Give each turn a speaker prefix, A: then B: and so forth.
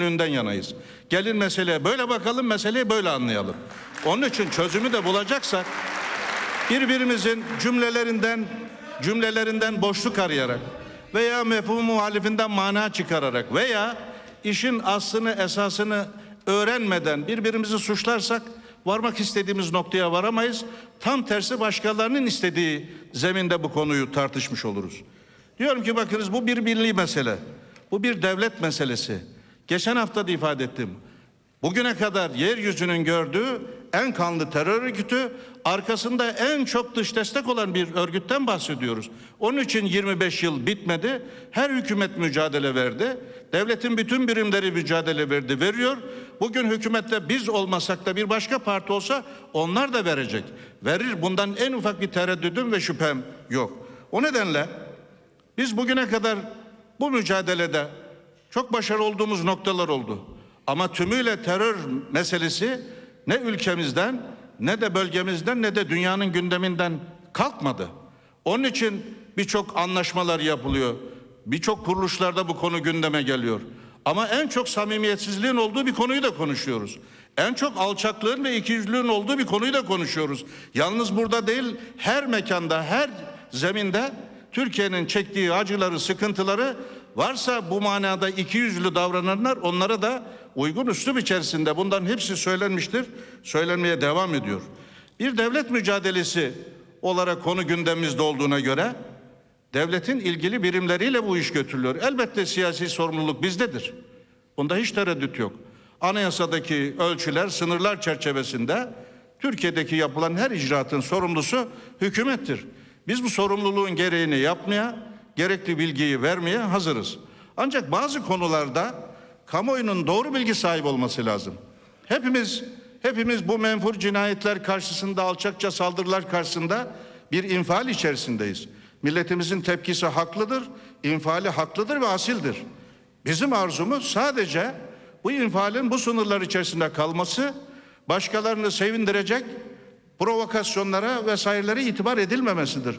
A: önünden yanayız. Gelin meseleye böyle bakalım, meseleyi böyle anlayalım. Onun için çözümü de bulacaksak birbirimizin cümlelerinden cümlelerinden boşluk arayarak veya mefhum muhalifinden mana çıkararak veya işin aslını esasını öğrenmeden birbirimizi suçlarsak varmak istediğimiz noktaya varamayız. Tam tersi başkalarının istediği zeminde bu konuyu tartışmış oluruz. Diyorum ki bakınız bu bir milli mesele. Bu bir devlet meselesi. Geçen hafta da ifade ettim. Bugüne kadar yeryüzünün gördüğü en kanlı terör örgütü, arkasında en çok dış destek olan bir örgütten bahsediyoruz. Onun için 25 yıl bitmedi. Her hükümet mücadele verdi. Devletin bütün birimleri mücadele verdi, veriyor. Bugün hükümette biz olmasak da bir başka parti olsa onlar da verecek. Verir. Bundan en ufak bir tereddüdüm ve şüphem yok. O nedenle biz bugüne kadar bu mücadelede çok başarılı olduğumuz noktalar oldu. Ama tümüyle terör meselesi ne ülkemizden ne de bölgemizden ne de dünyanın gündeminden kalkmadı. Onun için birçok anlaşmalar yapılıyor. Birçok kuruluşlarda bu konu gündeme geliyor. Ama en çok samimiyetsizliğin olduğu bir konuyu da konuşuyoruz. En çok alçaklığın ve ikiyüzlülüğün olduğu bir konuyu da konuşuyoruz. Yalnız burada değil, her mekanda, her zeminde Türkiye'nin çektiği acıları, sıkıntıları varsa bu manada iki yüzlü davrananlar onlara da uygun üslup içerisinde bunların hepsi söylenmiştir, söylenmeye devam ediyor. Bir devlet mücadelesi olarak konu gündemimizde olduğuna göre devletin ilgili birimleriyle bu iş götürülüyor. Elbette siyasi sorumluluk bizdedir. Bunda hiç tereddüt yok. Anayasadaki ölçüler, sınırlar çerçevesinde Türkiye'deki yapılan her icraatın sorumlusu hükümettir. Biz bu sorumluluğun gereğini yapmaya, gerekli bilgiyi vermeye hazırız. Ancak bazı konularda kamuoyunun doğru bilgi sahibi olması lazım. Hepimiz hepimiz bu menfur cinayetler karşısında, alçakça saldırılar karşısında bir infial içerisindeyiz. Milletimizin tepkisi haklıdır, infiali haklıdır ve asildir. Bizim arzumuz sadece bu infialin bu sınırlar içerisinde kalması, başkalarını sevindirecek provokasyonlara vesairelere itibar edilmemesidir.